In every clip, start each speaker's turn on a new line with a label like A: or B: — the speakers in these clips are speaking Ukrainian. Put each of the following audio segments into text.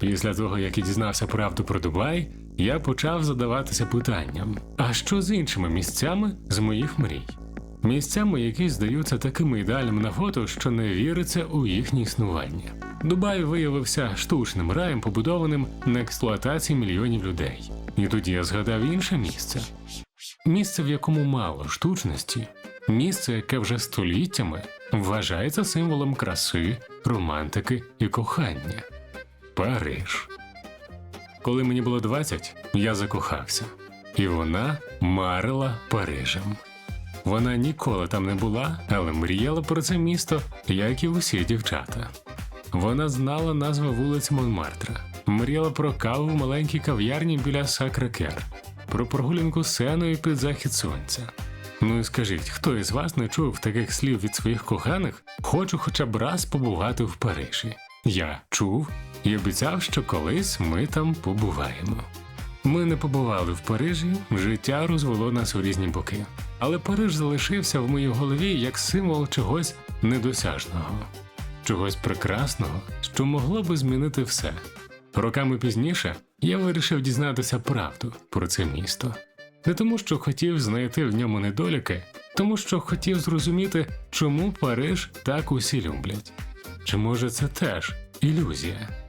A: Після того, як я дізнався правду про Дубай, я почав задаватися питанням: а що з іншими місцями з моїх мрій? Місцями, які здаються такими ідеальними на фото, що не віриться у їхнє існування. Дубай виявився штучним раєм, побудованим на експлуатації мільйонів людей. І тоді я згадав інше місце. Місце, в якому мало штучності, місце, яке вже століттями вважається символом краси, романтики і кохання. Париж. Коли мені було 20, я закохався, і вона марила Парижем. Вона ніколи там не була, але мріяла про це місто, як і усі дівчата. Вона знала назви вулиць Монмартра, мріяла про каву в маленькій кав'ярні біля Сакракер, про прогулянку сеною під захід сонця. Ну і скажіть, хто із вас не чув таких слів від своїх коханих? Хочу хоча б раз побувати в Парижі. Я чув і обіцяв, що колись ми там побуваємо. Ми не побували в Парижі, життя розвело нас у різні боки. Але Париж залишився в моїй голові як символ чогось недосяжного, чогось прекрасного, що могло би змінити все. Роками пізніше я вирішив дізнатися правду про це місто. Не тому, що хотів знайти в ньому недоліки, тому що хотів зрозуміти, чому Париж так усі люблять. Чи може це теж ілюзія?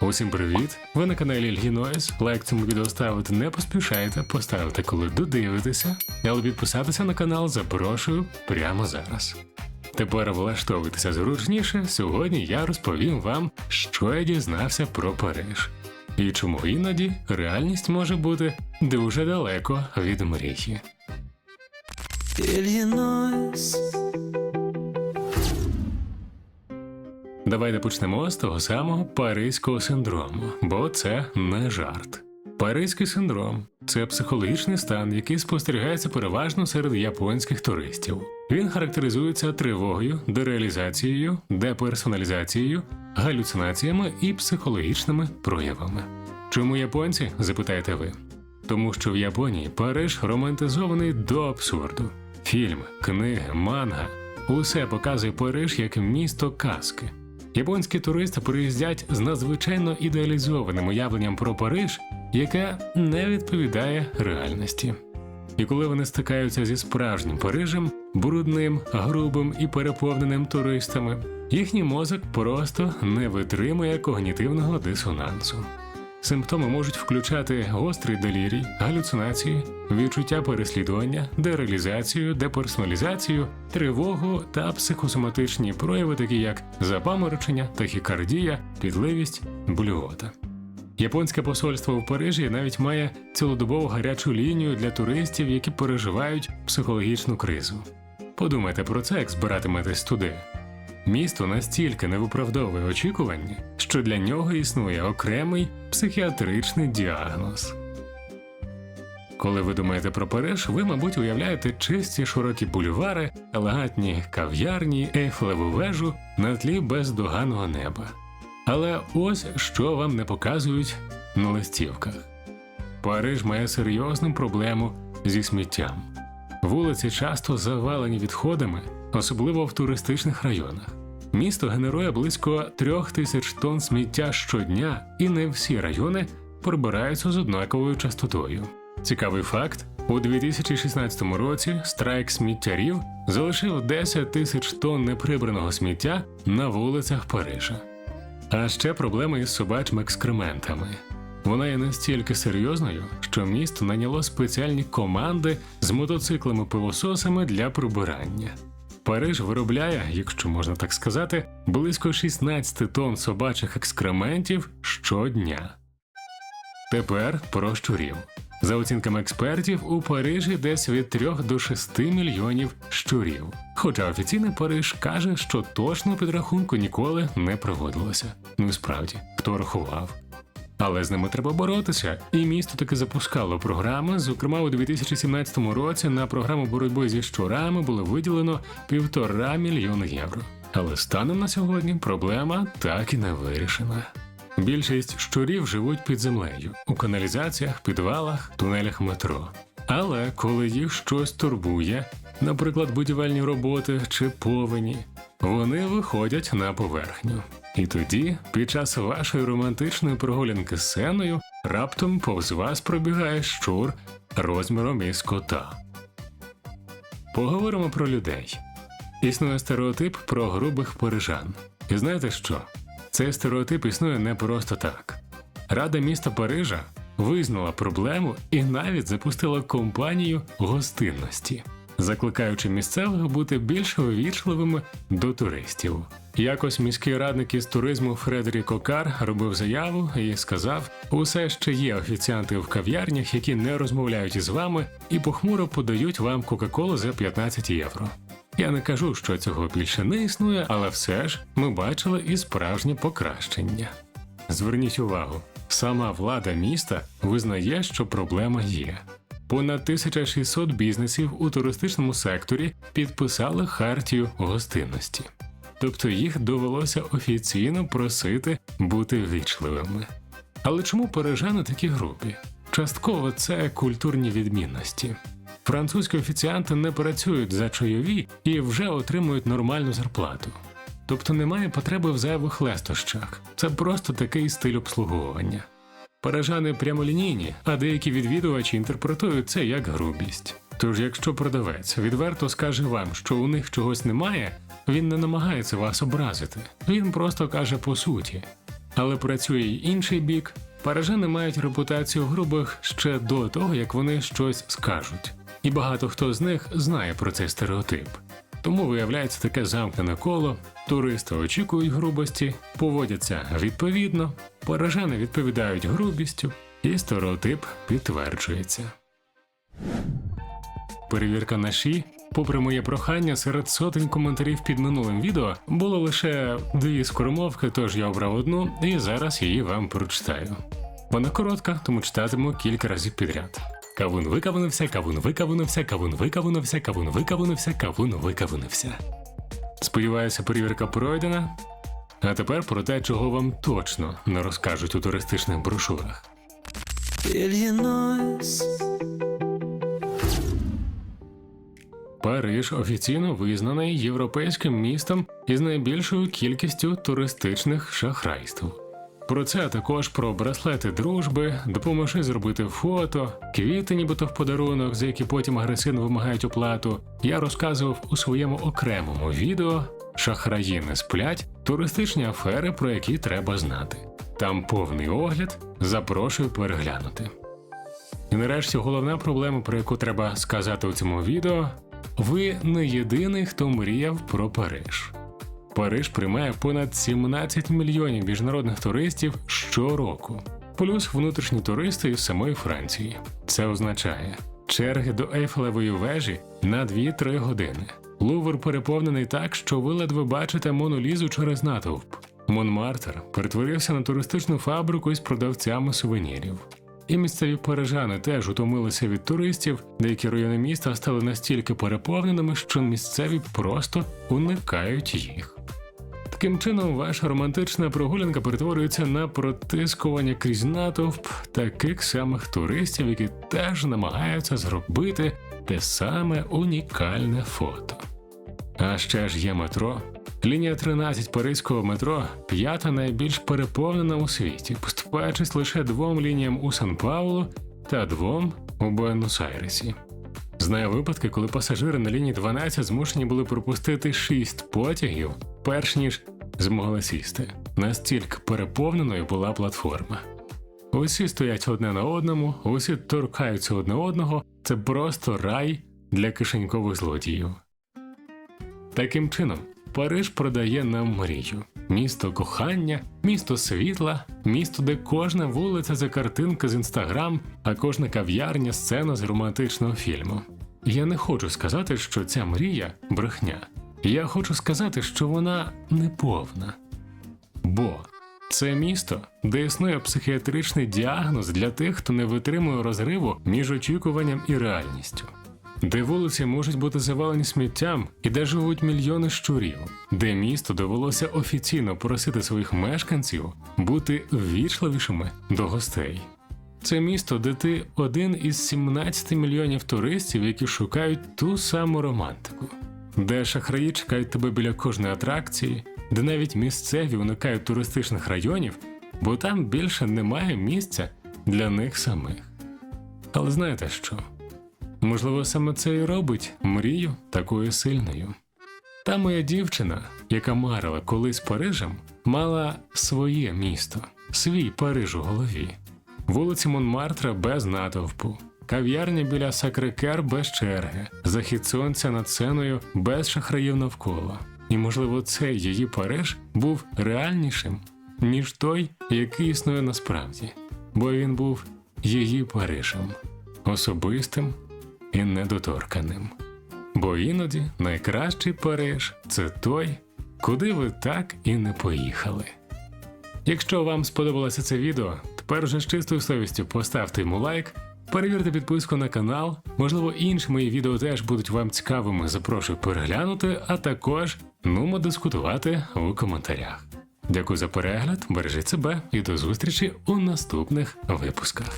A: Усім привіт! Ви на каналі Ільгінойс. Лайк цьому відео ставити не поспішайте, поставити, коли додивитеся, але підписатися на канал запрошую прямо зараз. Тепер влаштовуйтеся зручніше. Сьогодні я розповім вам, що я дізнався про Париж. І чому іноді реальність може бути дуже далеко від мрії.
B: Иллинойс,
A: Давайте почнемо з того самого паризького синдрому, бо це не жарт. Паризький синдром це психологічний стан, який спостерігається переважно серед японських туристів. Він характеризується тривогою, дереалізацією, деперсоналізацією, галюцинаціями і психологічними проявами. Чому японці? запитаєте ви. Тому що в Японії Париж романтизований до абсурду. Фільми, книги, манга усе показує Париж як місто казки. Японські туристи приїздять з надзвичайно ідеалізованим уявленням про Париж, яке не відповідає реальності. І коли вони стикаються зі справжнім Парижем, брудним, грубим і переповненим туристами, їхній мозок просто не витримує когнітивного дисонансу. Симптоми можуть включати гострий делірій, галюцинації, відчуття переслідування, дереалізацію, деперсоналізацію, тривогу та психосоматичні прояви, такі як запаморочення, тахікардія, підливість, блювота. Японське посольство в Парижі навіть має цілодобову гарячу лінію для туристів, які переживають психологічну кризу. Подумайте про це, як збиратиметесь туди. Місто настільки не виправдовує очікування, що для нього існує окремий психіатричний діагноз. Коли ви думаєте про Париж, ви, мабуть, уявляєте чисті широкі бульвари, елегантні кав'ярні, ейфелеву вежу на тлі бездоганного неба. Але ось що вам не показують на листівках. Париж має серйозну проблему зі сміттям. Вулиці часто завалені відходами, особливо в туристичних районах. Місто генерує близько трьох тисяч тонн сміття щодня, і не всі райони прибираються з однаковою частотою. Цікавий факт: у 2016 році страйк сміттярів залишив 10 тисяч тонн неприбраного сміття на вулицях Парижа. А ще проблеми із собачими екскрементами. Вона є настільки серйозною, що місто наняло спеціальні команди з мотоциклами-пилососами для прибирання. Париж виробляє, якщо можна так сказати, близько 16 тонн собачих екскрементів щодня. Тепер про щурів. За оцінками експертів, у Парижі десь від 3 до 6 мільйонів щурів. Хоча офіційний Париж каже, що точного підрахунку ніколи не проводилося. Ну і справді, хто рахував? Але з ними треба боротися, і місто таки запускало програми. Зокрема, у 2017 році на програму боротьби зі щурами було виділено півтора мільйона євро. Але станом на сьогодні проблема так і не вирішена. Більшість щурів живуть під землею у каналізаціях, підвалах, тунелях метро. Але коли їх щось турбує, наприклад, будівельні роботи чи повені, вони виходять на поверхню. І тоді, під час вашої романтичної прогулянки з сценою, раптом повз вас пробігає щур розміром із кота. Поговоримо про людей. Існує стереотип про грубих парижан. І знаєте що? Цей стереотип існує не просто так. Рада міста Парижа визнала проблему і навіть запустила компанію гостинності, закликаючи місцевих бути більш вивічливими до туристів. Якось міський радник із туризму Фредерік Окар робив заяву і сказав: усе ще є офіціанти в кав'ярнях, які не розмовляють із вами і похмуро подають вам Кока-Колу за 15 євро. Я не кажу, що цього більше не існує, але все ж ми бачили і справжнє покращення. Зверніть увагу, сама влада міста визнає, що проблема є. Понад 1600 бізнесів у туристичному секторі підписали хартію гостинності. Тобто їх довелося офіційно просити бути вічливими. Але чому парижани такі грубі? Частково це культурні відмінності. Французькі офіціанти не працюють за чайові і вже отримують нормальну зарплату. Тобто немає потреби в зайвих лестощах. Це просто такий стиль обслуговування. Парижани прямолінійні, а деякі відвідувачі інтерпретують це як грубість. Тож, якщо продавець відверто скаже вам, що у них чогось немає, він не намагається вас образити, він просто каже по суті. Але працює й інший бік. Парижани мають репутацію грубих ще до того, як вони щось скажуть. І багато хто з них знає про цей стереотип. Тому виявляється таке замкнене коло, туристи очікують грубості, поводяться відповідно, парижани відповідають грубістю, і стереотип підтверджується. Перевірка на ші. Попри моє прохання, серед сотень коментарів під минулим відео було лише дві скоромовки, тож я обрав одну і зараз її вам прочитаю. Вона коротка, тому читатиму кілька разів підряд. Кавун викавунився, кавун викавунився, кавун викавунився, кавун викавунився, кавун викавунився. Сподіваюся, перевірка пройдена. А тепер про те, чого вам точно не розкажуть у туристичних брошурах. Париж офіційно визнаний європейським містом із найбільшою кількістю туристичних шахрайств. Про це а також про браслети дружби, допоможи зробити фото, квіти, нібито в подарунок, за які потім агресивно вимагають оплату. Я розказував у своєму окремому відео Шахраї не сплять, туристичні афери, про які треба знати. Там повний огляд, запрошую переглянути. І нарешті головна проблема, про яку треба сказати у цьому відео: ви не єдиний, хто мріяв про Париж. Париж приймає понад 17 мільйонів міжнародних туристів щороку, плюс внутрішні туристи із самої Франції. Це означає черги до Ейфелевої вежі на 2-3 години. Лувр переповнений так, що ви ледве бачите Монолізу через натовп. Монмартр перетворився на туристичну фабрику із продавцями сувенірів. І місцеві парижани теж утомилися від туристів, деякі райони міста стали настільки переповненими, що місцеві просто уникають їх. Таким чином, ваша романтична прогулянка перетворюється на протискування крізь натовп таких самих туристів, які теж намагаються зробити те саме унікальне фото. А ще ж є метро. Лінія 13 паризького метро п'ята найбільш переповнена у світі, поступаючись лише двом лініям у Сан-Паулу та двом у Буенос-Айресі. Знаю випадки, коли пасажири на лінії 12 змушені були пропустити 6 потягів, перш ніж змогли сісти. Настільки переповненою була платформа. Усі стоять одне на одному, усі торкаються одне одного. Це просто рай для кишенькових злодіїв. Таким чином, Париж продає нам мрію. Місто кохання, місто світла, місто, де кожна вулиця це картинка з інстаграм, а кожна кав'ярня сцена з романтичного фільму. Я не хочу сказати, що ця мрія брехня. Я хочу сказати, що вона неповна. Бо це місто, де існує психіатричний діагноз для тих, хто не витримує розриву між очікуванням і реальністю, де вулиці можуть бути завалені сміттям і де живуть мільйони щурів, де місто довелося офіційно просити своїх мешканців бути ввічливішими до гостей. Це місто, де ти один із 17 мільйонів туристів, які шукають ту саму романтику. Де шахраї чекають тебе біля кожної атракції, де навіть місцеві уникають туристичних районів, бо там більше немає місця для них самих. Але знаєте що? Можливо, саме це і робить мрію такою сильною. Та моя дівчина, яка марила колись Парижем, мала своє місто, свій Париж у голові, вулиці Монмартра без натовпу, кав'ярня біля Сакрекер без черги, захід сонця над сценою без шахраїв навколо. І, можливо, цей її Париж був реальнішим, ніж той, який існує насправді, бо він був її Парижем, особистим і недоторканим. Бо іноді найкращий Париж це той, куди ви так і не поїхали. Якщо вам сподобалося це відео, тепер вже з чистою совістю поставте йому лайк, перевірте підписку на канал. Можливо, інші мої відео теж будуть вам цікавими. Запрошую переглянути, а також нумо дискутувати у коментарях. Дякую за перегляд, бережіть себе і до зустрічі у наступних випусках.